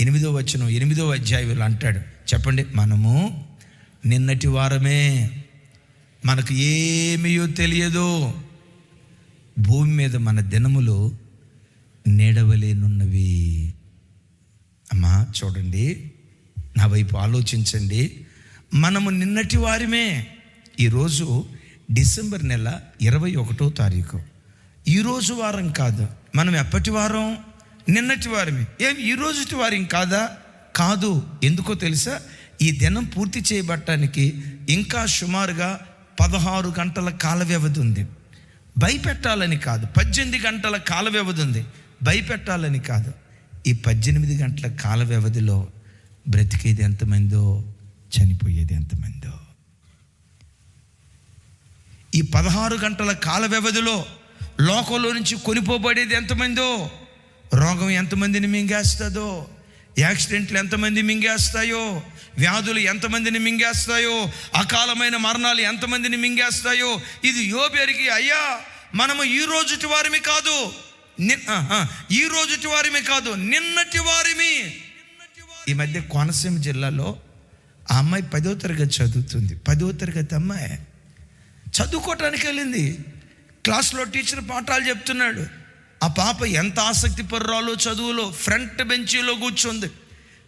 ఎనిమిదో వచ్చిన ఎనిమిదో అధ్యాయులు అంటాడు. చెప్పండి మనము నిన్నటి వారమే మనకు ఏమీయో తెలియదు భూమి మీద మన దినములు నీడవలేనున్నవి. అమ్మా చూడండి నా వైపు ఆలోచించండి. మనము నిన్నటి వారిమే ఈరోజు డిసెంబర్ నెల ఇరవై ఒకటో తారీఖు. ఈరోజు వారం కాదు మనం ఎప్పటి వారం? నిన్నటి వారిమి ఏం ఈ రోజుటి వారిం కాదా? కాదు. ఎందుకో తెలుసా? ఈ దినం పూర్తి చేయబట్టడానికి ఇంకా సుమారుగా పదహారు గంటల కాల వ్యవధి ఉంది. భయపెట్టాలని కాదు. పద్దెనిమిది గంటల కాల వ్యవధి ఉంది. భయపెట్టాలని కాదు. ఈ పద్దెనిమిది గంటల కాల వ్యవధిలో బ్రతికేది ఎంతమందో చనిపోయేది ఎంతమందో. ఈ పదహారు గంటల కాల వ్యవధిలో లోకంలో నుంచి కొనిపోబడేది ఎంతమందో రోగం ఎంతమందిని మింగేస్తుందో యాక్సిడెంట్లు ఎంతమంది మింగేస్తాయో వ్యాధులు ఎంతమందిని మింగేస్తాయో అకాలమైన మరణాలు ఎంతమందిని మింగేస్తాయో ఇది యోబేరికి అయ్యా మనము ఈ రోజుటి వారిమి కాదు. ఈ రోజుటి వారిమి కాదు నిన్నటి వారిమి. ఈ మధ్య కోనసీమ జిల్లాలో ఆ అమ్మాయి పదో తరగతి చదువుతుంది. పదో తరగతి అమ్మాయి చదువుకోవటానికి వెళ్ళింది. క్లాస్లో టీచర్ పాఠాలు చెప్తున్నాడు. ఆ పాప ఎంత ఆసక్తి పర్రాలో చదువులో ఫ్రంట్ బెంచీలో కూర్చుంది.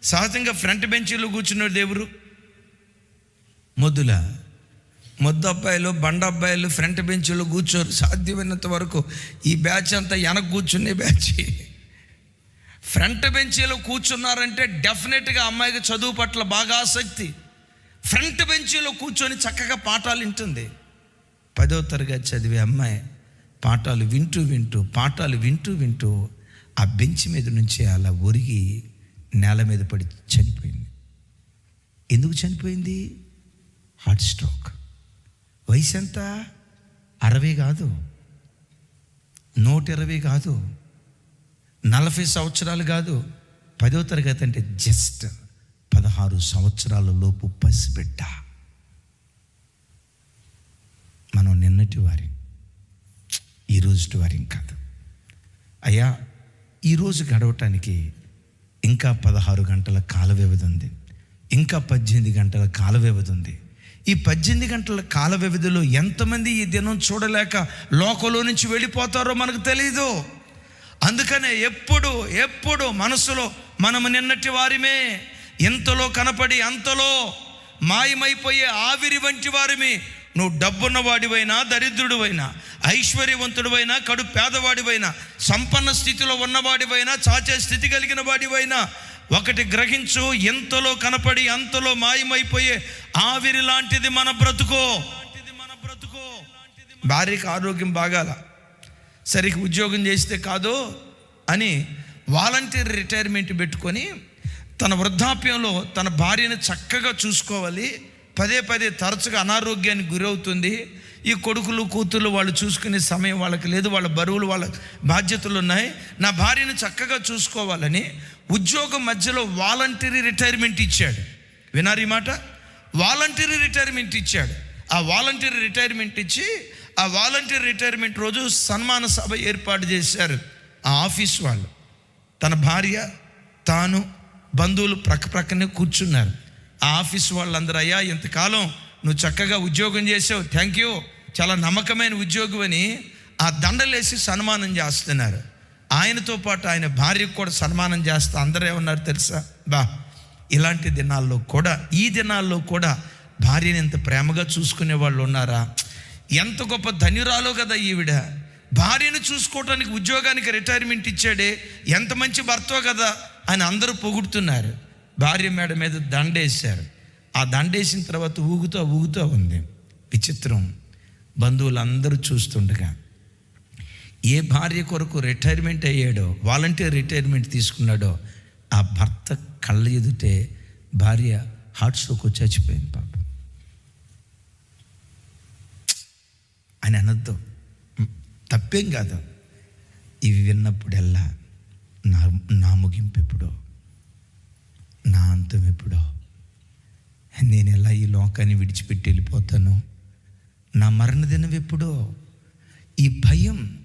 సహజంగా ఫ్రంట్ బెంచీలో కూర్చున్నాడు దేవుడు. మొద్దుల మొద్దు అబ్బాయిలు బండ అబ్బాయిలు ఫ్రంట్ బెంచీలో కూర్చోరు. సాధ్యమైనంత వరకు ఈ బ్యాచ్ అంతా వెనక కూర్చునే బ్యాచ్. ఫ్రంట్ బెంచీలో కూర్చున్నారంటే డెఫినెట్గా అమ్మాయికి చదువు పట్ల బాగా ఆసక్తి. ఫ్రంట్ బెంచీలో కూర్చొని చక్కగా పాఠాలు వింటుంది. పదో తరగతి చదివే అమ్మాయి పాఠాలు వింటూ వింటూ పాఠాలు వింటూ వింటూ ఆ బెంచ్ మీద నుంచి అలా ఒరిగి నేల మీద పడి చనిపోయింది. ఎందుకు చనిపోయింది? Heart stroke. వయసు ఎంత అరవై కాదు. నూట ఇరవై కాదు. నలభై సంవత్సరాలు కాదు. పదో తరగతి అంటే జస్ట్ పదహారు సంవత్సరాల లోపు పసిబిడ్డ. మనం నిన్నటి వారిని ఈ రోజుటి వారి కాదు. అయ్యా ఈరోజు గడవటానికి ఇంకా పదహారు గంటల కాల వ్యవధి ఉంది. ఇంకా పద్దెనిమిది గంటల కాల వ్యవధి ఉంది. ఈ పద్దెనిమిది గంటల కాల వ్యవధిలో ఎంతమంది ఈ దినం చూడలేక లోకంలో నుంచి వెళ్ళిపోతారో మనకు తెలియదు అందుకనే ఎప్పుడు ఎప్పుడు మనసులో మనము నిన్నటి వారిమే ఇంతలో కనపడి అంతలో మాయమైపోయే ఆవిరి వంటి వారిమి నువ్వు డబ్బున్న వాడివైనా దరిద్రుడివైనా ఐశ్వర్యవంతుడివైనా కడు పేదవాడివైనా సంపన్న స్థితిలో ఉన్నవాడివైనా చాచే స్థితి కలిగిన వాడివైనా ఒకటి గ్రహించు ఎంతలో కనపడి అంతలో మాయమైపోయే ఆవిరి లాంటిది మన బ్రతుకో మన బ్రతుకో. భార్యకి ఆరోగ్యం బాగాల సరికి ఉద్యోగం చేస్తే కాదు అని వాలంటీర్ రిటైర్మెంట్ పెట్టుకొని తన వృద్ధాప్యంలో తన భార్యను చక్కగా చూసుకోవాలి. పదే పదే తరచుగా అనారోగ్యానికి గురవుతుంది. ఈ కొడుకులు కూతుర్లు వాళ్ళు చూసుకునే సమయం వాళ్ళకి లేదు. వాళ్ళ బరువులు వాళ్ళ బాధ్యతలు ఉన్నాయి. నా భార్యను చక్కగా చూసుకోవాలని ఉద్యోగం మధ్యలో వాలంటీరీ రిటైర్మెంట్ ఇచ్చాడు. వినారు మాట? వాలంటీరీ రిటైర్మెంట్ ఇచ్చాడు. ఆ వాలంటరీ రిటైర్మెంట్ ఇచ్చి ఆ వాలంటీర్ రిటైర్మెంట్ రోజు సన్మాన సభ ఏర్పాటు చేశారు ఆ ఆఫీస్ వాళ్ళు. తన భార్య తాను బంధువులు ప్రక్క ప్రక్కనే కూర్చున్నారు. ఆ ఆఫీస్ వాళ్ళందరూ అయ్యా ఇంతకాలం నువ్వు చక్కగా ఉద్యోగం చేసావు థ్యాంక్ యూ చాలా నమ్మకమైన ఉద్యోగం అని ఆ దండలేసి సన్మానం చేస్తున్నారు. ఆయనతో పాటు ఆయన భార్యకు కూడా సన్మానం చేస్తా అందరూ ఏమన్నారు తెలుసా? బా ఇలాంటి దినాల్లో కూడా ఈ దినాల్లో కూడా భార్యని ఎంత ప్రేమగా చూసుకునే వాళ్ళు ఉన్నారా? ఎంత గొప్ప ధన్యురాలో కదా ఈవిడ. భార్యను చూసుకోవటానికి ఉద్యోగానికి రిటైర్మెంట్ ఇచ్చాడే ఎంత మంచి భర్తో కదా అని అందరూ పొగుడుతున్నారు. భార్య మేడ మీద దండేశారు. ఆ దండేసిన తర్వాత ఊగుతూ ఊగుతూ ఉంది. విచిత్రం. బంధువులందరూ చూస్తుండగా ఏ భార్య కొరకు రిటైర్మెంట్ అయ్యాడో వాలంటీర్ రిటైర్మెంట్ తీసుకున్నాడో ఆ భర్త కళ్ళ ఎదుటే భార్య హార్ట్ స్ట్రోక్ వచ్చి చచ్చిపోయింది పాప. అని అనద్దు. తప్పేం కాదు. ఇవి విన్నప్పుడల్లా నా నా ముగింపు ఎప్పుడో. నా అంతం ఎప్పుడో? నేను ఎలా ఈ లోకాన్ని విడిచిపెట్టి వెళ్ళిపోతాను? నా మరణదినం ఎప్పుడో? ఈ భయం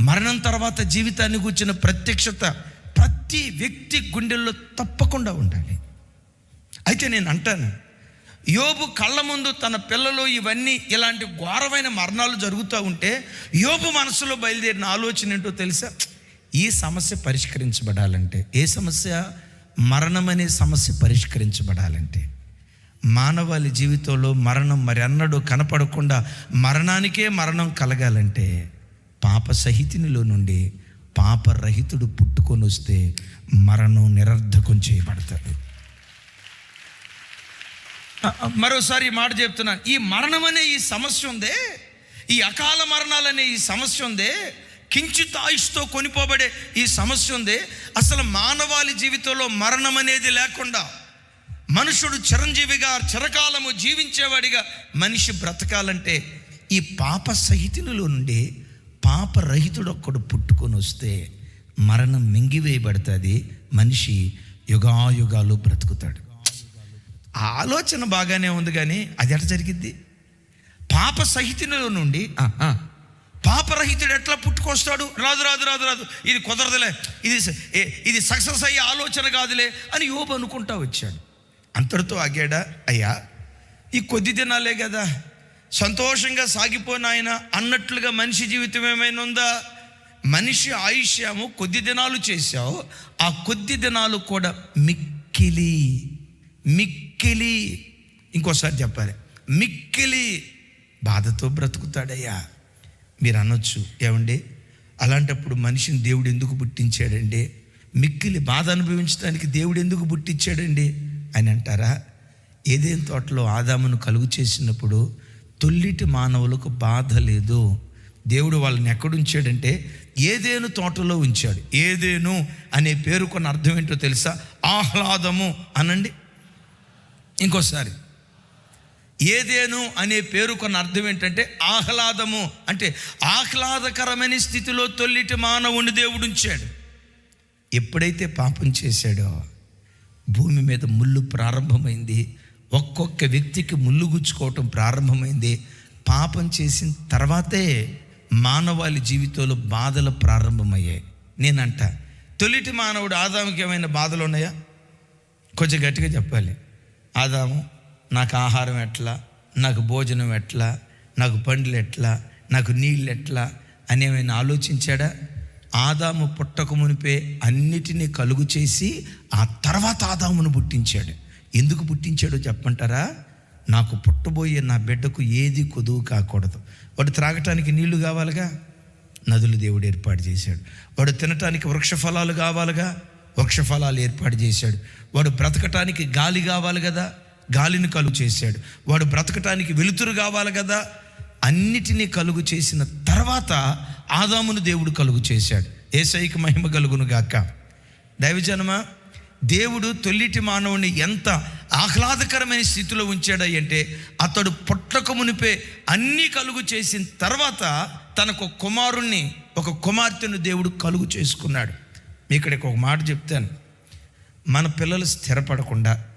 మరణం తర్వాత జీవితాన్ని కూర్చిన ప్రత్యక్షత ప్రతి ప్రతి వ్యక్తి గుండెల్లో తప్పకుండా ఉండాలి. అయితే నేను అంటాను యోబు కళ్ళ ముందు తన పిల్లలు ఇవన్నీ ఇలాంటి ఘోరమైన మరణాలు జరుగుతూ ఉంటే యోబు మనసులో బయలుదేరిన ఆలోచన ఏంటో తెలుసా? ఈ సమస్య పరిష్కరించబడాలంటే. ఏ సమస్య? మరణం అనే సమస్య పరిష్కరించబడాలంటే మానవాళి జీవితంలో మరణం మరి అన్నడు కనపడకుండా మరణానికే మరణం కలగాలంటే పాప సహితినిలో నుండి పాపరహితుడు పుట్టుకొని వస్తే మరణం నిరర్ధకం చేయబడతాడు మరోసారి ఈ మాట చెప్తున్నాను. ఈ మరణం అనే ఈ సమస్య ఉందే? ఈ అకాల మరణాలనే ఈ సమస్య ఉందే? కించిత్ ఆయుష్తో కొనిపోబడే ఈ సమస్య ఉందే. అసలు మానవాళి జీవితంలో మరణం అనేది లేకుండా మనుషుడు చిరంజీవిగా చిరకాలము జీవించేవాడిగా మనిషి బ్రతకాలంటే ఈ పాప సహితులలో నుండి పాపరహితుడు ఒక్కడు పుట్టుకొని వస్తే మరణం మింగివేయబడుతుంది. మనిషి యుగాయుగాలు బ్రతుకుతాడు. ఆలోచన బాగానే ఉంది కానీ అది ఎట్లా జరిగింది పాప సహితునిలో నుండి పాపరహితుడు ఎట్లా పుట్టుకొస్తాడు? రాదు రాదు రాదు రాదు. ఇది కుదరదులే. ఇది ఏ- ఇది సక్సెస్ అయ్యే ఆలోచన కాదులే అని యోబు అనుకుంటా వచ్చాడు. అంతటితో ఆగాడా అయ్యా ఈ కొద్ది దినాలే కదా సంతోషంగా సాగిపోయినాయన అన్నట్లుగా మనిషి జీవితం ఏమైనా ఉందా? మనిషి ఆయుష్యము కొద్ది దినాలు చేశావు. ఆ కొద్ది దినాలు కూడా మిక్కిలి మిక్కిలి. ఇంకోసారి చెప్పాలి. మిక్కిలి బాధతో బ్రతుకుతాడయ్యా. మీరు అనొచ్చు ఏమండి? అలాంటప్పుడు మనిషిని దేవుడు ఎందుకు పుట్టించాడండి? మిక్కిలి బాధ అనుభవించడానికి దేవుడు ఎందుకు పుట్టించాడండి? అని అంటారా? ఏదేం తోటలో ఆదామును కలుగు చేసినప్పుడు తొల్లిటి మానవులకు బాధ లేదు. దేవుడు వాళ్ళని ఎక్కడుంచాడంటే ఏదేను తోటలో ఉంచాడు. ఏదేను అనే పేరు అర్థం ఏంటో తెలుసా? ఆహ్లాదము అనండి. ఇంకోసారి. ఏదేను అనే పేరుకొన్న అర్థం ఏంటంటే ఆహ్లాదము. అంటే ఆహ్లాదకరమైన స్థితిలో తొల్లిటి మానవుని దేవుడు ఉంచాడు. ఎప్పుడైతే పాపం చేశాడో భూమి మీద ముళ్ళు ప్రారంభమైంది. ఒక్కొక్క వ్యక్తికి ముళ్ళు గుచ్చుకోవటం ప్రారంభమైంది. పాపం చేసిన తర్వాతే మానవాళి జీవితంలో బాధలు ప్రారంభమయ్యాయి. నేనంట తొలిటి మానవుడు ఆదాముకి ఏమైనా బాధలు ఉన్నాయా? కొంచెం గట్టిగా చెప్పాలి. ఆదాము నాకు ఆహారం ఎట్లా? నాకు భోజనం ఎట్లా? నాకు పండ్లు ఎట్లా? నాకు నీళ్ళు ఎట్లా? అని ఏమైనా ఆలోచించాడా? ఆదాము పుట్టక మునిపే అన్నిటినీ కలుగు చేసి ఆ తర్వాత ఆదామును పుట్టించాడు. ఎందుకు పుట్టించాడో చెప్పంటారా నాకు పుట్టబోయే నా బిడ్డకు ఏది కొదువు కాకూడదు. వాడు త్రాగటానికి నీళ్ళు కావాలిగా? నదులు దేవుడు ఏర్పాటు చేశాడు. వాడు తినటానికి వృక్ష ఫలాలు కావాలిగా? వృక్ష ఫలాలు ఏర్పాటు చేశాడు. వాడు బ్రతకటానికి గాలి కావాలి కదా? గాలిని కలుగు చేశాడు. వాడు బ్రతకటానికి వెలుతురు కావాలి కదా? అన్నిటినీ కలుగు చేసిన తర్వాత ఆదామును దేవుడు కలుగు చేశాడు. ఏసైకి మహిమ కలుగును గాక. దైవజనమా దేవుడు తొల్లిటి మానవుని ఎంత ఆహ్లాదకరమైన స్థితిలో ఉంచాడంటే అతడు పుట్టక మునిపే అన్నీ కలుగు చేసిన తర్వాత తనకు ఒక కుమారుణ్ణి ఒక కుమార్తెను దేవుడు కలుగు చేసుకున్నాడు. మీ ఇక్కడికి ఒక మాట చెప్తాను. మన పిల్లలు స్థిరపడకుండా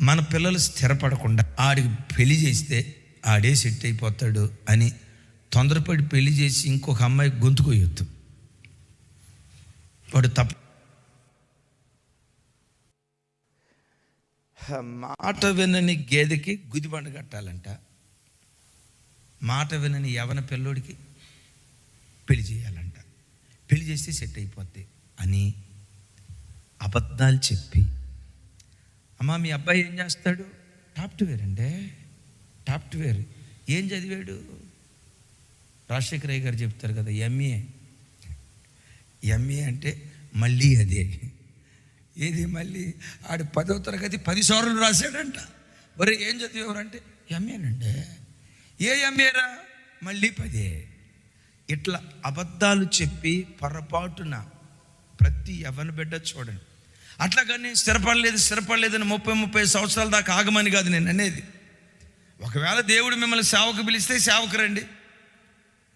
మన పిల్లలు స్థిరపడకుండా ఆడికి పెళ్ళి చేస్తే ఆడే సెట్ అయిపోతాడు అని తొందరపడి పెళ్ళి చేసి ఇంకొక అమ్మాయి గొంతుకోయొద్దు వాడు తప్ప మాట వినని గేదెకి గుదిబండ కట్టాలంట. మాట వినని యవన పిల్లోడికి పెళ్ళి చేయాలంట. పెళ్ళి చేస్తే సెట్ అయిపోద్ది అని అబద్ధాలు చెప్పి అమ్మ మీ అబ్బాయి ఏం చేస్తాడు? టాప్ట్వేర్ అండి. టాప్ ఏం చదివాడు? రాజశేఖర అయ్య గారు చెప్తారు కదా ఎంఏ ఎంఏ అంటే మళ్ళీ అదే. ఏది మళ్ళీ? ఆడు పదో తరగతి పది సార్లు రాశాడంట. మరి ఏం చదివేవారంటే ఎంఏనండి ఏ ఎంఏరా మళ్ళీ పదే. ఇట్లా అబద్ధాలు చెప్పి పొరపాటున ప్రతి ఎవరి బిడ్డ చూడండి. అట్లా కానీ స్థిరపడలేదు స్థిరపడలేదని ముప్పై ముప్పై సంవత్సరాల దాకా ఆగమని కాదు నేను అనేది. ఒకవేళ దేవుడు మిమ్మల్ని సేవకు పిలిస్తే సేవకు రండి.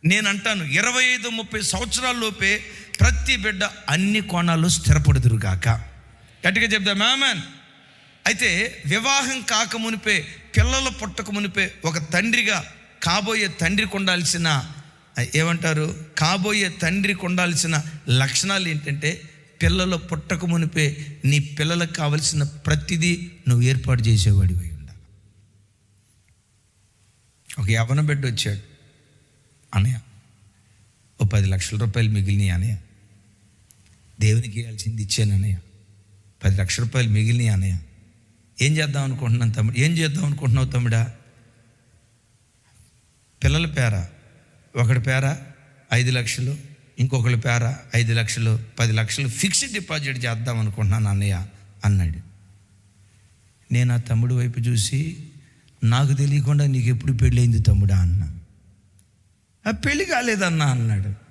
నేను అంటాను ఇరవై ఐదు ముప్పై సంవత్సరాల్లోపే ప్రతి బిడ్డ అన్ని కోణాల్లో స్థిరపడుదురుగాక గట్టిగా చెప్దా మ్యామన్ అయితే వివాహం కాక మునిపే పిల్లలు పుట్టక మునిపే ఒక తండ్రిగా కాబోయే తండ్రికి ఉండాల్సిన ఏమంటారు? కాబోయే తండ్రికి ఉండాల్సిన లక్షణాలు ఏంటంటే పిల్లలు పుట్టక మునిపే నీ పిల్లలకు కావలసిన ప్రతిదీ నువ్వు ఏర్పాటు చేసేవాడివి ఉండాలి. ఒక యవన బిడ్డ వచ్చాడు. అనయ ఓ పది లక్షల రూపాయలు మిగిలినాయి అనయ దేవునికి ఇవ్వాల్సింది ఇచ్చాను అనయ పది లక్షల రూపాయలు మిగిలినాయి అనయ ఏం చేద్దాం అనుకుంటున్నాను తమ్ముడు? ఏం చేద్దాం అనుకుంటున్నావు తమ్ముడా? పిల్లల పేర? ఒకటి పేర? ఐదు లక్షలు. ఇంకొకళ్ళ పేర ఐదు లక్షలు పది లక్షలు ఫిక్స్డ్ డిపాజిట్ చేద్దాం అనుకుంటున్నాను అన్నయ్య అన్నాడు. నేను ఆ తమ్ముడు వైపు చూసి నాకు తెలియకుండా నీకు ఎప్పుడు పెళ్ళైంది తమ్ముడా అన్న. ఆ పెళ్ళి కాలేదన్నా అన్నాడు.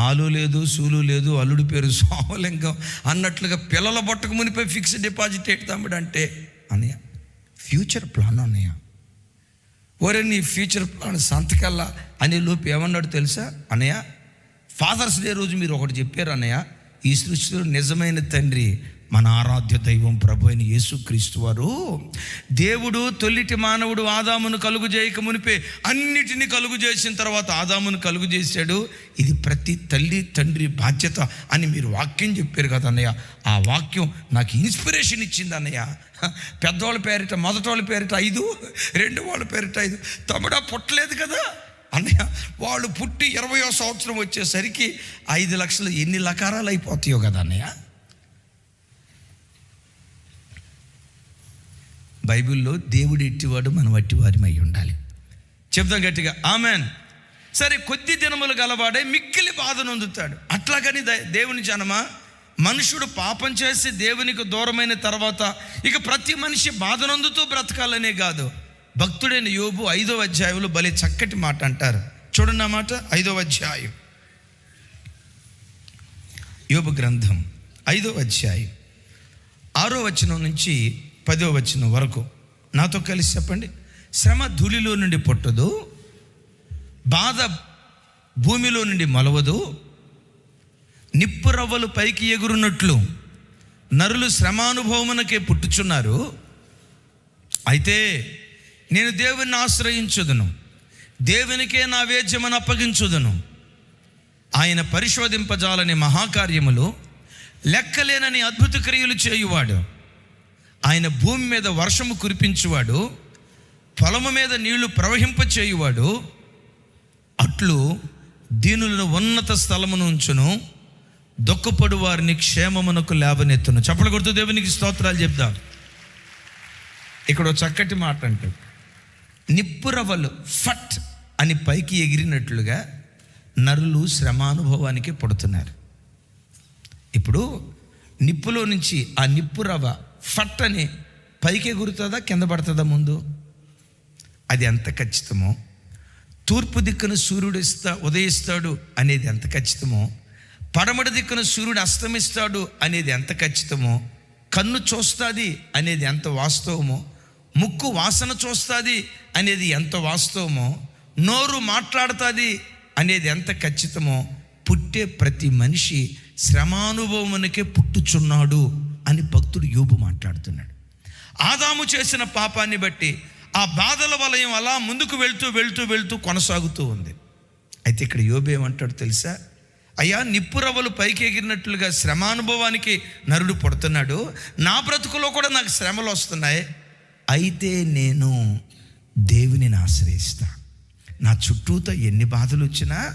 ఆలు లేదు సూలు లేదు అల్లుడి పేరు సోమలింగం అన్నట్లుగా పిల్లల బొట్టకు మునిపై ఫిక్స్డ్ డిపాజిట్ ఏంటి తమ్ముడు అంటే అన్నయ్య ఫ్యూచర్ ప్లాన్ అన్నయ్య. ఒరే నీ ఫ్యూచర్ ప్లాన్ సంతకల్లా అనే లోపు ఏమన్నాడు తెలుసా? అన్నయ్య ఫాదర్స్ డే రోజు మీరు ఒకటి చెప్పారు అన్నయ్య. ఈ సృష్టిలో నిజమైన తండ్రి మన ఆరాధ్య దైవం ప్రభు అయిన యేసుక్రీస్తు వారు. దేవుడు తొలిటి మానవుడు ఆదామును కలుగు చేయక మునిపే అన్నిటినీ కలుగు చేసిన తర్వాత ఆదామును కలుగు చేశాడు. ఇది ప్రతి తల్లి తండ్రి బాధ్యత అని మీరు వాక్యం చెప్పారు కదా అన్నయ్య. ఆ వాక్యం నాకు ఇన్స్పిరేషన్ ఇచ్చింది అన్నయ్య. పెద్దవాళ్ళ పేరిట మొదటోళ్ళ పేరిట ఐదు రెండు వాళ్ళ పేరిట ఐదు. తమ్ముడా పుట్టలేదు కదా. అన్నయ్య వాళ్ళు పుట్టి ఇరవయో సంవత్సరం వచ్చేసరికి ఐదు లక్షలు ఎన్ని లకారాలు అయిపోతాయో కదా అన్నయ్య? బైబిల్లో దేవుడు ఎట్టివాడు మనం వట్టివారి అయి ఉండాలి. చెప్దాం గట్టిగా ఆమెన్. సరే కొద్ది దినములు గలవాడే మిక్కిలి బాధ నొందుతాడు. అట్లాగని దేవుని జనమా మనుషుడు పాపం చేసి దేవునికి దూరమైన తర్వాత ఇక ప్రతి మనిషి బాధ నొందుతూ బ్రతకాలనే కాదు. భక్తుడైన యోబు ఐదో అధ్యాయంలో భలే చక్కటి మాట అంటారు. చూడండి ఆ మాట ఐదో అధ్యాయం. యోబు గ్రంథం ఐదో అధ్యాయం. ఆరో వచనం నుంచి పదో వచనం వరకు. నాతో కలిసి చెప్పండి. శ్రమ ధూళిలో నుండి పుట్టదు బాధ భూమిలో నుండి మొలవదు నిప్పు రవ్వలు పైకి ఎగురున్నట్లు నరులు శ్రమానుభవమునకే పుట్టుచున్నారు. అయితే నేను దేవుని ఆశ్రయించుదును. దేవునికే నా వేద్యమని అప్పగించుదును. ఆయన పరిశోధింపజాలని మహాకార్యములు లెక్కలేనని అద్భుత క్రియలు చేయువాడు. ఆయన భూమి మీద వర్షము కురిపించువాడు. పొలము మీద నీళ్ళు ప్రవహింప చేయువాడు. అట్లు దీనులను ఉన్నత స్థలమును ఉంచును. దుఃఖపడు వారిని క్షేమమునకు లేవనెత్తును. చప్పలు కొడుతూ దేవునికి స్తోత్రాలు చెప్దాం. ఇక్కడ చక్కటి మాట అంటాడు నిప్పురవలు ఫట్ అని పైకి ఎగిరినట్లుగా నరులు శ్రమానుభవానికి పడుతున్నారు. ఇప్పుడు నిప్పులో నుంచి ఆ నిప్పు రవ్వ ఫట్ అని పైకి ఎగురుతుందా కింద పడుతుందా ముందు? అది ఎంత ఖచ్చితమో? తూర్పు దిక్కున సూర్యుడు ఇస్తా ఉదయిస్తాడు అనేది ఎంత ఖచ్చితమో? పడమటి దిక్కున సూర్యుడు అస్తమిస్తాడు అనేది ఎంత ఖచ్చితమో? కన్ను చూస్తుంది అనేది ఎంత వాస్తవమో? ముక్కు వాసన చూస్తుంది అనేది ఎంత వాస్తవమో నోరు మాట్లాడుతుంది అనేది ఎంత ఖచ్చితమో పుట్టే ప్రతి మనిషి శ్రమానుభవమునకే పుట్టుచున్నాడు అని భక్తుడు యోబు మాట్లాడుతున్నాడు. ఆదాము చేసిన పాపాన్ని బట్టి ఆ బాధల వలయం అలా ముందుకు వెళ్తూ వెళ్తూ వెళ్తూ కొనసాగుతూ ఉంది. అయితే ఇక్కడ యోబు ఏమంటాడు తెలుసా? అయ్యా నిప్పురవ్వలు పైకి ఎగిరినట్లుగా శ్రమానుభవానికి నరుడు పుడుతున్నాడు. నా బ్రతుకులో కూడా నాకు శ్రమలు వస్తున్నాయి. అయితే నేను దేవునిని ఆశ్రయిస్తా. నా చుట్టూతో ఎన్ని బాధలు వచ్చినా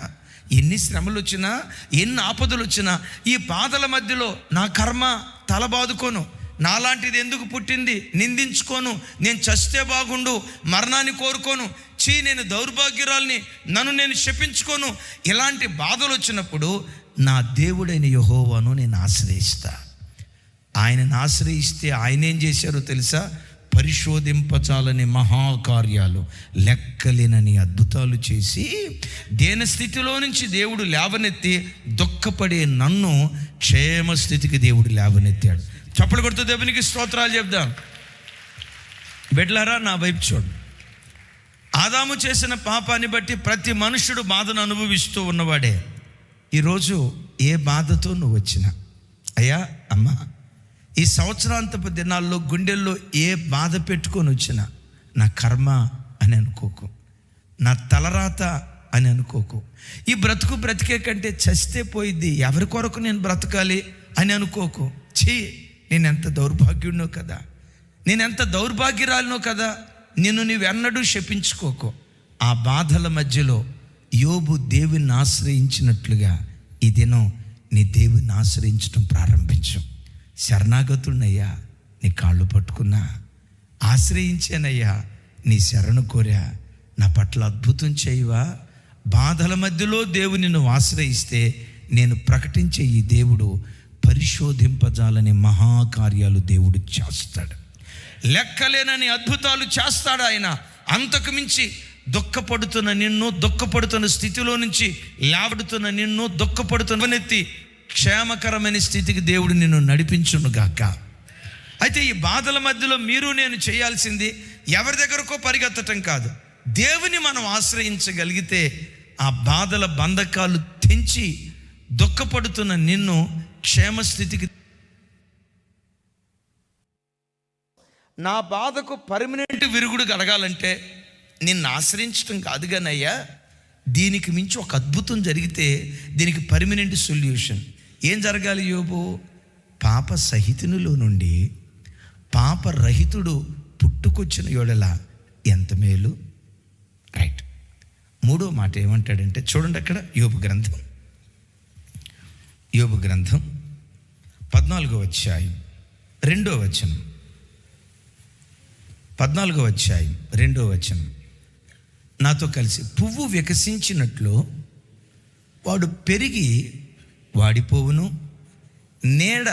ఎన్ని శ్రమలు వచ్చినా ఎన్ని ఆపదలు వచ్చినా ఈ బాధల మధ్యలో నా కర్మ తల బాదుకోను నాలాంటిది ఎందుకు పుట్టింది? నిందించుకోను. నేను చస్తే బాగుండు మరణాన్ని కోరుకోను. చీ నేను దౌర్భాగ్యురాల్ని నన్ను నేను శపించుకోను. ఇలాంటి బాధలు వచ్చినప్పుడు నా దేవుడైన యహోవాను నేను ఆశ్రయిస్తా. ఆయనను ఆశ్రయిస్తే ఆయన ఏం చేశారో తెలుసా? పరిశోధింపచాలని మహాకార్యాలు లెక్కలేనని అద్భుతాలు చేసి దేని స్థితిలో నుంచి దేవుడు లేవనెత్తి దుఃఖపడే నన్ను క్షేమ స్థితికి దేవుడు లేవనెత్తాడు. చప్పలు కొడుతూ దేవునికి స్తోత్రాలు చెప్దాం. బిడ్లారా నా వైపు చూడు. ఆదాము చేసిన పాపాన్ని బట్టి ప్రతి మనుషుడు బాధను అనుభవిస్తూ ఉన్నవాడే. ఈరోజు ఏ బాధతో నువ్వు వచ్చినా? అయ్యా అమ్మా ఈ సంవత్సరాంతపు దినాల్లో గుండెల్లో ఏ బాధ పెట్టుకొని వచ్చినా నా కర్మ అని అనుకోకు. నా తలరాత అని అనుకోకు. ఈ బ్రతుకు బ్రతికే కంటే చస్తే పోయిద్ది. ఎవరి కొరకు నేను బ్రతకాలి అని అనుకోకు. చీ నేను ఎంత దౌర్భాగ్యుడినో కదా. నేను ఎంత దౌర్భాగ్యరాలినో కదా. నిన్ను నీవెన్నడూ శపించుకోకు. ఆ బాధల మధ్యలో యోబు దేవుని ఆశ్రయించినట్లుగా ఈ దినం నీ దేవుని ఆశ్రయించడం ప్రారంభించు. శరణాగతుడినయ్యా నీ కాళ్ళు పట్టుకున్నా. ఆశ్రయించానయ్యా నీ శరణు కోరా. నా పట్ల అద్భుతం చేయవా. బాధల మధ్యలో దేవుని నువ్వు ఆశ్రయిస్తే నేను ప్రకటించే ఈ దేవుడు పరిశోధింపజాలని మహాకార్యాలు దేవుడు చేస్తాడు. లెక్కలేనని అద్భుతాలు చేస్తాడు ఆయన. అంతకు మించి దుఃఖపడుతున్న నిన్ను దుఃఖపడుతున్న స్థితిలో నుంచి లావడుతున్న నిన్ను దుఃఖపడుతున్నెత్తి క్షేమకరమైన స్థితికి దేవుడు నిన్ను నడిపించునుగాక అయితే ఈ బాధల మధ్యలో మీరు నేను చేయాల్సింది ఎవరి దగ్గరకో పరిగెత్తటం కాదు. దేవుని మనం ఆశ్రయించగలిగితే ఆ బాధల బంధకాలు తెంచి దుఃఖపడుతున్న నిన్ను క్షేమస్థితికి నా బాధకు పర్మనెంట్ విరుగుడు కలగాలంటే నిన్ను ఆశ్రయించటం కాదు కానయ్యా దీనికి మించి ఒక అద్భుతం జరిగితే దీనికి పర్మనెంట్ సొల్యూషన్. ఏం జరగాలి యోబు? పాప సహితునిలో నుండి పాప రహితుడు పుట్టుకొచ్చిన యోడల ఎంత మేలు? రైట్ మూడో మాట ఏమంటాడంటే చూడండి అక్కడ యోబు గ్రంథం. యోబు గ్రంథం పద్నాలుగో అధ్యాయం రెండో వచనం. పద్నాలుగో అధ్యాయం రెండో వచనం. నాతో కలిసి పువ్వు వికసించినట్లు వాడు పెరిగి వాడిపోవును. నీడ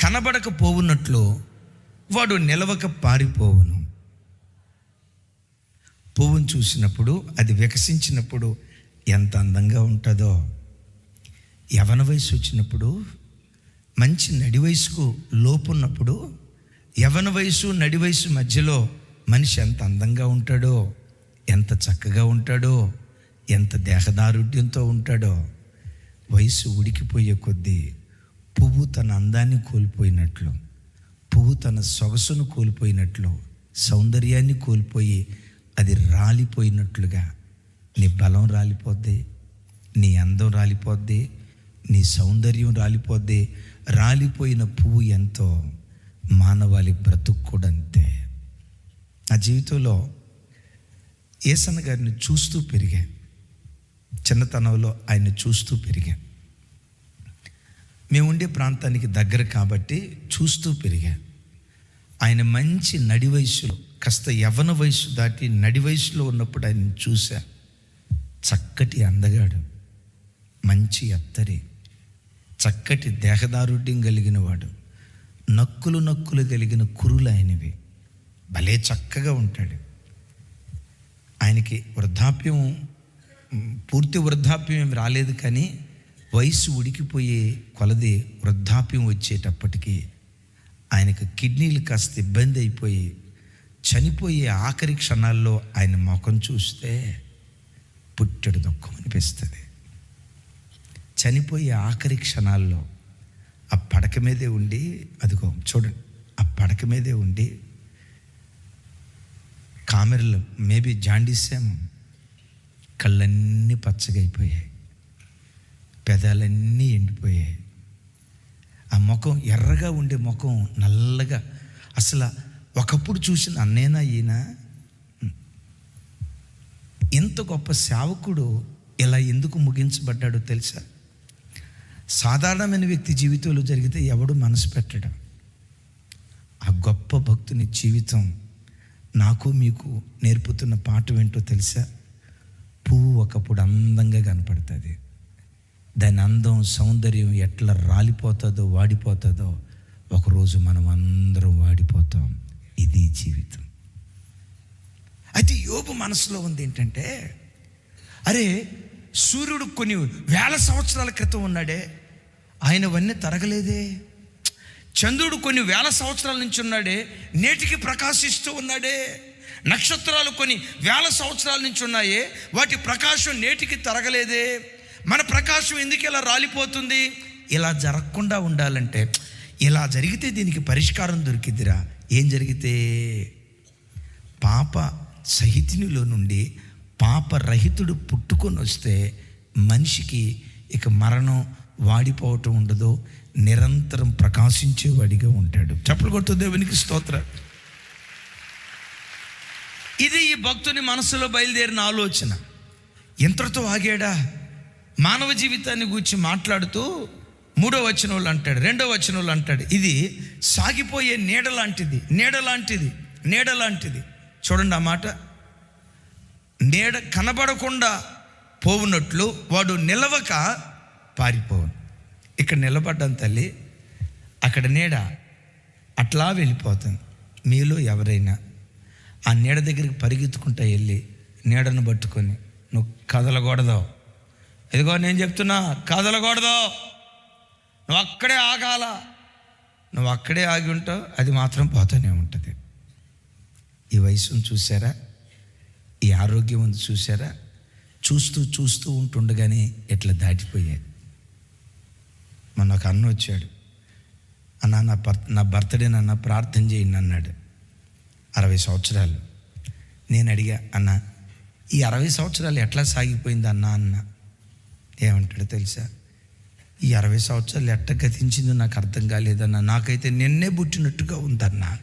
కనబడకపోవునట్లు వాడు నిలవక పారిపోవును. పువ్వును చూసినప్పుడు అది వికసించినప్పుడు ఎంత అందంగా ఉంటుందో. యవన వయసు వచ్చినప్పుడు మంచి నడి వయసుకు లోపున్నప్పుడు యవన వయసు నడి వయసు మధ్యలో మనిషి ఎంత అందంగా ఉంటాడో ఎంత చక్కగా ఉంటాడో ఎంత దేహదారుఢ్యంతో ఉంటాడో. వయసు ఉడికిపోయే కొద్దీ పువ్వు తన అందాన్ని కోల్పోయినట్లు పువ్వు తన సొగసును కోల్పోయినట్లు సౌందర్యాన్ని కోల్పోయి అది రాలిపోయినట్లుగా నీ బలం రాలిపోద్ది నీ అందం రాలిపోద్ది నీ సౌందర్యం రాలిపోద్ది. రాలిపోయిన పువ్వు ఎంతో మానవాళి బ్రతుక్కుడంతే అంతే. నా జీవితంలో ఏసన్న గారిని చూస్తూ పెరిగాను చిన్నతనంలో ఆయన్ని చూస్తూ పెరిగా. మేము ఉండే ప్రాంతానికి దగ్గర కాబట్టి చూస్తూ పెరిగా. ఆయన మంచి నడి వయసులో కాస్త యవన వయసు దాటి నడి వయసులో ఉన్నప్పుడు ఆయన చూశా. చక్కటి అందగాడు మంచి అత్తరి చక్కటి దేహదారుఢ్యం కలిగిన వాడు నక్కులు నక్కులు కలిగిన కురులు ఆయనవి. భలే చక్కగా ఉంటాడు. ఆయనకి వృద్ధాప్యం పూర్తి వృద్ధాప్యం ఏమి రాలేదు కానీ వయసు ఉడికిపోయే కొలది వృద్ధాప్యం వచ్చేటప్పటికి ఆయనకు కిడ్నీలు కాస్త ఇబ్బంది అయిపోయి చనిపోయే ఆఖరి క్షణాల్లో ఆయన ముఖం చూస్తే పుట్టెడు దుఃఖం అనిపిస్తుంది. చనిపోయే ఆఖరి క్షణాల్లో ఆ పడక మీదే ఉండి అదిగో చూడండి ఆ పడక మీదే ఉండి కామెరలు మేబీ జాండీసేమో కళ్ళన్నీ పచ్చగా అయిపోయాయి పెదాలన్నీ ఎండిపోయాయి. ఆ ముఖం ఎర్రగా ఉండే ముఖం నల్లగా అసలు ఒకప్పుడు చూసిన అన్నేనా ఈయన? ఇంత గొప్ప సేవకుడు ఇలా ఎందుకు ముగించబడ్డాడో తెలుసా? సాధారణమైన వ్యక్తి జీవితంలో జరిగితే ఎవడు మనసు పెట్టడం. ఆ గొప్ప భక్తుని జీవితం నాకు మీకు నేర్పుతున్న పాఠం ఏంటో తెలుసా? పువ్వు ఒకప్పుడు అందంగా కనపడుతుంది. దాని అందం సౌందర్యం ఎట్లా రాలిపోతుందో వాడిపోతుందో ఒకరోజు మనం అందరం వాడిపోతాం. ఇది జీవితం. అయితే యోగు మనసులో ఉంది ఏంటంటే అరే సూర్యుడు కొన్ని వేల సంవత్సరాల క్రితం ఉన్నాడే ఆయనవన్నీ తరగలేదే. చంద్రుడు కొన్ని వేల సంవత్సరాల నుంచి ఉన్నాడే నేటికి ప్రకాశిస్తూ ఉన్నాడే. నక్షత్రాలు కొన్ని వేల సంవత్సరాల నుంచి ఉన్నాయే. వాటి ప్రకాశం నేటికి తరగలేదే. మన ప్రకాశం ఎందుకు ఇలా రాలిపోతుంది? ఇలా జరగకుండా ఉండాలంటే ఇలా జరిగితే దీనికి పరిష్కారం దొరికిద్దిరా. ఏం జరిగితే? పాప సహితునిలో నుండి పాప రహితుడు పుట్టుకొని వస్తే మనిషికి ఇక మరణం వాడిపోవటం ఉండదు. నిరంతరం ప్రకాశించేవాడిగా ఉంటాడు. చప్పలు కొడుతూ దేవునికి స్తోత్ర. ఇది ఈ భక్తుని మనసులో బయలుదేరిన ఆలోచన. ఇంతటితో ఆగాడా? మానవ జీవితాన్ని గురించి మాట్లాడుతూ మూడో వచనంలో అంటాడు రెండో వచనంలో అంటాడు ఇది సాగిపోయే నీడ లాంటిది నీడ లాంటిది నీడ లాంటిది. చూడండి ఆ మాట. నీడ కనబడకుండా పోవునట్లు వాడు నిలవక పారిపోవను. ఇక్కడ నిలబడ్డాను తల్లి అక్కడ నీడ అట్లా వెళ్ళిపోతుంది. మీలో ఎవరైనా ఆ నీడ దగ్గరికి పరిగెత్తుకుంటా వెళ్ళి నీడను పట్టుకొని నువ్వు కదలకూడదు. ఇదిగో నేను చెప్తున్నా కదలకూడదు. నువ్వు అక్కడే ఆగాల. నువ్వు అక్కడే ఆగి ఉంటావు అది మాత్రం పోతూనే ఉంటుంది. ఈ వయసును చూసారా ఈ ఆరోగ్యం ఉంది చూసారా చూస్తూ చూస్తూ ఉంటుండగానే ఎట్లా దాటిపోయాయి. మొన్న ఒక అన్న వచ్చాడు. అన్న నా భర్త నా బర్త్డే నన్న ప్రార్థన చేయండి అన్నాడు. అరవై సంవత్సరాలు. నేను అడిగా అన్న ఈ అరవై సంవత్సరాలు ఎట్లా సాగిపోయింది అన్న అన్న? ఏమంటాడు తెలుసా? ఈ అరవై సంవత్సరాలు ఎట్ట గతించిందో నాకు అర్థం కాలేదన్న నాకైతే నిన్నే పుట్టినట్టుగా ఉందన్న.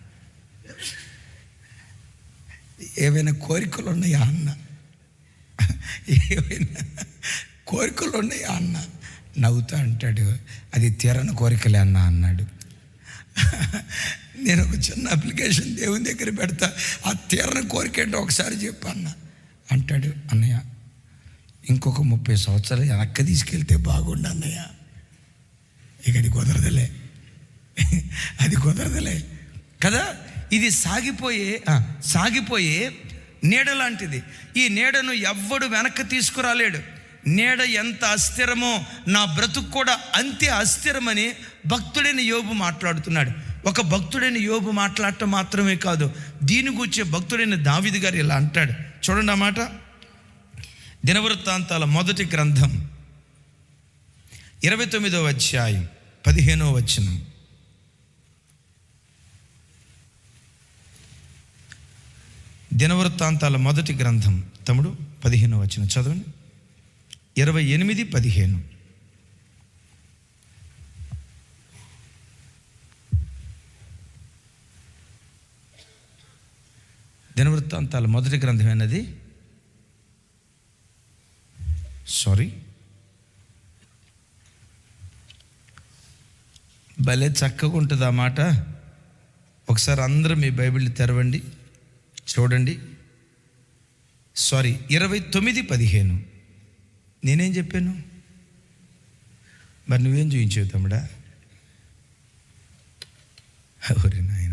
ఏవైనా కోరికలు ఉన్నాయా అన్న? ఏవైనా కోరికలు ఉన్నాయా అన్న? నవ్వుతా అంటాడు. అది తీరని కోరికలే అన్న అన్నాడు. నేను ఒక చిన్న అప్లికేషన్ దేవుని దగ్గర పెడతా. ఆ తీరని కోరిక ఒకసారి చెప్పన్న అంటాడు అన్నయ్య ఇంకొక ముప్పై సంవత్సరాలు వెనక్కి తీసుకెళ్తే బాగుండు అన్నయ్య. ఇక అది కుదరదులే. అది కుదరదులే. కదా? ఇది సాగిపోయే సాగిపోయే నీడ లాంటిది. ఈ నీడను ఎవ్వడు వెనక్కి తీసుకురాలేడు. నీడ ఎంత అస్థిరమో నా బ్రతుకు కూడా అంతే అస్థిరమని భక్తుడైన యోబు మాట్లాడుతున్నాడు. ఒక భక్తుడైన యోబు మాట్లాడటం మాత్రమే కాదు దీని గురించి భక్తుడైన దావిది గారు ఇలా అంటాడు. చూడండి అన్నమాట మాట. దినవృత్తాంతాల మొదటి గ్రంథం. ఇరవై తొమ్మిదవ అధ్యాయం పదిహేనో వచనం. దినవృత్తాంతాల మొదటి గ్రంథం. తమ్ముడు పదిహేనో వచనం. చదవండి. ఇరవై ఎనిమిది పదిహేను. దినవృత్తాంతాల మొదటి గ్రంథం సారీ భలే చక్కగా ఉంటుంది ఆ మాట. ఒకసారి అందరూ మీ బైబిల్ తెరవండి చూడండి. సారీ ఇరవై తొమ్మిది పదిహేను. నేనేం చెప్పాను? మరి నువ్వేం చూపించావు తమ్ముడా? ఒరే నాయన.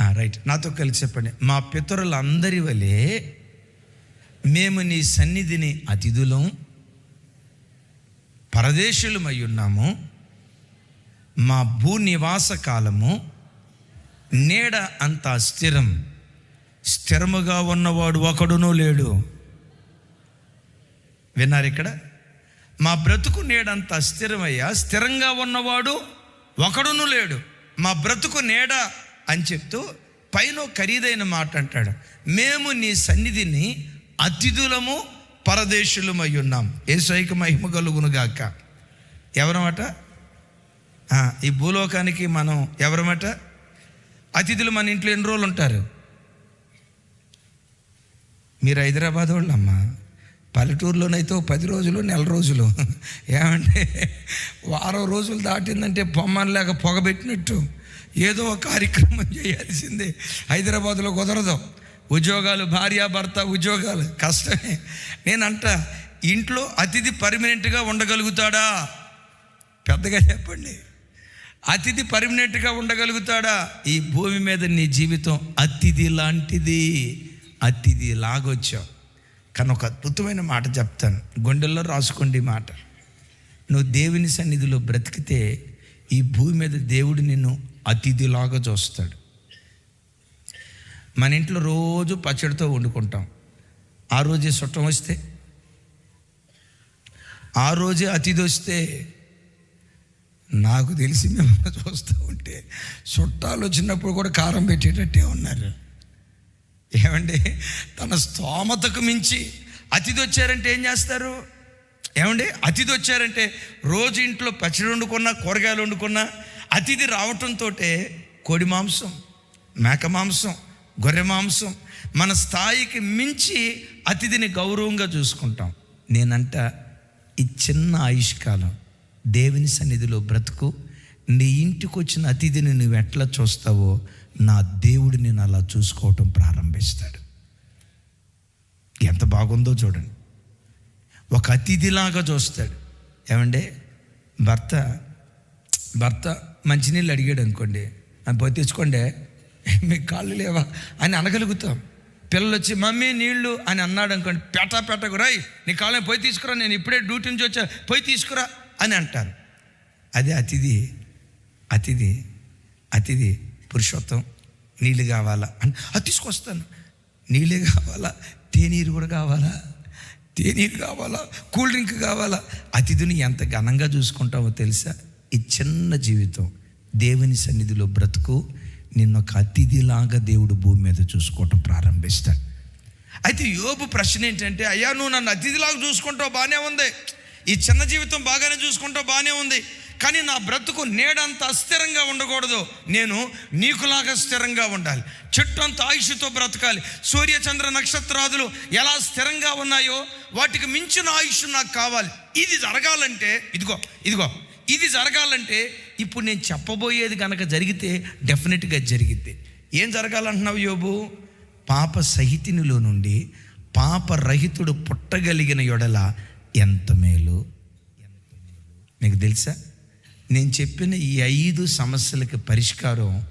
రైట్ నాతో కలిసి చెప్పండి. మా పితరులందరి వలె మేము నీ సన్నిధిని అతిథులం పరదేశులమై ఉన్నాము. మా భూ నివాస కాలము నీడ అంత స్థిరం. స్థిరముగా ఉన్నవాడు ఒకడునూ లేడు. విన్నారు ఇక్కడ? మా బ్రతుకు నీడంత అస్థిరమయ్యా స్థిరంగా ఉన్నవాడు ఒకడును లేడు. మా బ్రతుకు నీడ అని చెప్తూ పైన ఖరీదైన మాట అంటాడు. మేము నీ సన్నిధిని అతిథులము పరదేశులమై ఉన్నాం. ఏసైక మహిమ కలుగునుగాక ఎవరమాట? ఈ భూలోకానికి మనం ఎవరమాట? అతిథులు మన ఇంట్లో ఎన్ని రోజులు ఉంటారు? మీరు హైదరాబాద్ వాళ్ళమ్మా. పల్లెటూరులోనైతే పది రోజులు నెల రోజులు. ఏమంటే వారం రోజులు దాటిందంటే పొమ్మని లేక పొగబెట్టినట్టు ఏదో కార్యక్రమం చేయాల్సిందే. హైదరాబాద్లో కుదరదు. ఉద్యోగాలు భార్య భర్త ఉద్యోగాలు. కష్టమే. నేనంట ఇంట్లో అతిథి పర్మనెంట్గా ఉండగలుగుతాడా? పెద్దగా చెప్పండి. అతిథి పర్మనెంట్గా ఉండగలుగుతాడా? ఈ భూమి మీద నీ జీవితం అతిథి లాంటిది. అతిథి లాగొచ్చావు. కానీ ఒక అద్భుతమైన మాట చెప్తాను. గుండెల్లో రాసుకోండి మాట. నువ్వు దేవుని సన్నిధిలో బ్రతికితే ఈ భూమి మీద దేవుడు నిన్ను అతిథిలాగా చూస్తాడు. మన ఇంట్లో రోజు పచ్చడితో వండుకుంటాం. ఆ రోజే చుట్టం వస్తే ఆ రోజే అతిథి వస్తే నాకు తెలిసి మిమ్మల్ని చూస్తూ ఉంటే చుట్టాలు వచ్చినప్పుడు కూడా కారం పెట్టేటట్టే ఉన్నారు. ఏమండి? తన స్తోమతకు మించి అతిథి వచ్చారంటే ఏం చేస్తారు? ఏమండి? అతిథి వచ్చారంటే రోజు ఇంట్లో పచ్చడి వండుకున్నా కూరగాయలు వండుకున్నా అతిథి రావటంతో కోడి మాంసం మేక మాంసం గొర్రె మాంసం మన స్థాయికి మించి అతిథిని గౌరవంగా చూసుకుంటాం. నేనంట ఈ చిన్న ఆయుష్కాలం దేవుని సన్నిధిలో బ్రతుకు నీ ఇంటికి వచ్చిన అతిథిని నువ్వు ఎట్లా చూస్తావో నా దేవుడు నేను అలా చూసుకోవటం ప్రారంభిస్తాడు. ఎంత బాగుందో చూడండి. ఒక అతిథిలాగా చూస్తాడు. ఏమంటే భర్త భర్త మంచినీళ్ళు అడిగాడు అనుకోండి. అని పోయి తెచ్చుకోండి. మీకు కాళ్ళు లేవా? అని అనగలుగుతాం. పిల్లలు వచ్చి మమ్మీ నీళ్ళు అని అన్నాడు అనుకోండి. పేట పేటకు కూడా నీ కాళ్ళని పోయి తీసుకురా నేను ఇప్పుడే డ్యూటీ నుంచి వచ్చా పోయి తీసుకురా అని అంటారు. అదే అతిథి అతిథి అతిథి పురుషోత్తం నీళ్ళు కావాలా? అని అది తీసుకొస్తాను. నీళ్ళే కావాలా? తేనీరు కూడా కావాలా? తేనీరు కావాలా? కూల్ డ్రింక్ కావాలా? అతిథిని ఎంత ఘనంగా చూసుకుంటామో తెలుసా? ఈ చిన్న జీవితం దేవుని సన్నిధిలో బ్రతుకు నిన్న ఒక అతిథిలాగా దేవుడు భూమి మీద చూసుకోవటం ప్రారంభిస్తాడు. అయితే యోబు ప్రశ్న ఏంటంటే అయ్యా నువ్వు నన్ను అతిథిలాగా చూసుకుంటావు బాగానే ఉంది. ఈ చిన్న జీవితం బాగానే చూసుకుంటావు బాగానే ఉంది. కానీ నా బ్రతుకు నేడంత అస్థిరంగా ఉండకూడదు. నేను నీకులాగా స్థిరంగా ఉండాలి. చెట్టు అంత ఆయుష్తో బ్రతకాలి. సూర్య చంద్ర నక్షత్రాదులు ఎలా స్థిరంగా ఉన్నాయో వాటికి మించిన ఆయుష్ నాకు కావాలి. ఇది జరగాలంటే ఇదిగో ఇదిగో ఇది జరగాలంటే ఇప్పుడు నేను చెప్పబోయేది కనుక జరిగితే డెఫినెట్గా జరిగిద్ది. ఏం జరగాలంటున్నావు యోబు? పాప సహితినిలో నుండి పాప రహితుడు పుట్టగలిగిన యొడల ఎంత మేలు? మీకు తెలుసా? నేను చెప్పిన ఈ ఐదు సమస్యలకి పరిష్కారం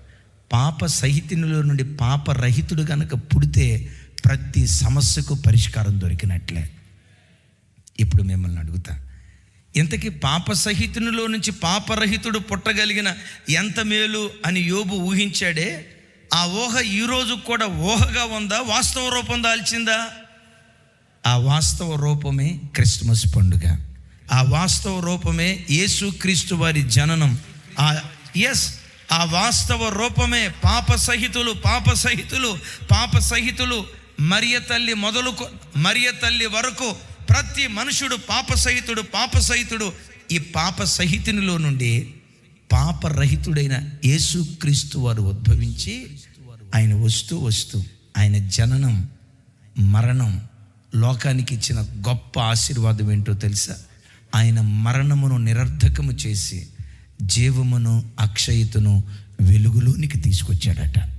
పాప సహితినిలో నుండి పాప రహితుడు కనుక పుడితే ప్రతి సమస్యకు పరిష్కారం దొరికినట్లే. ఇప్పుడు మిమ్మల్ని అడుగుతా. ఇంతకీ పాప సహితునిలో నుంచి పాపరహితుడు పుట్టగలిగిన ఎంత మేలు అని యోబు ఊహించాడే? ఆ ఊహ ఈరోజు కూడా ఊహగా ఉందా? వాస్తవ రూపం దాల్చిందా? ఆ వాస్తవ రూపమే క్రిస్మస్ పండుగ. ఆ వాస్తవ రూపమే యేసు క్రీస్తు వారి జననం. ఆ ఎస్ ఆ వాస్తవ రూపమే పాప సహితులు పాప సహితులు పాప సహితులు మరియ తల్లి మొదలుకు మరియ తల్లి వరకు ప్రతి మనుషుడు పాపసహితుడు పాపసహితుడు. ఈ పాప సహితునిలో నుండి పాపరహితుడైన యేసుక్రీస్తు వారు ఉద్భవించి ఆయన వస్తూ వస్తూ ఆయన జననం మరణం లోకానికి ఇచ్చిన గొప్ప ఆశీర్వాదం ఏంటో తెలుసా? ఆయన మరణమును నిరర్ధకము చేసి జీవమును అక్షయతను వెలుగులోనికి తీసుకొచ్చాడట.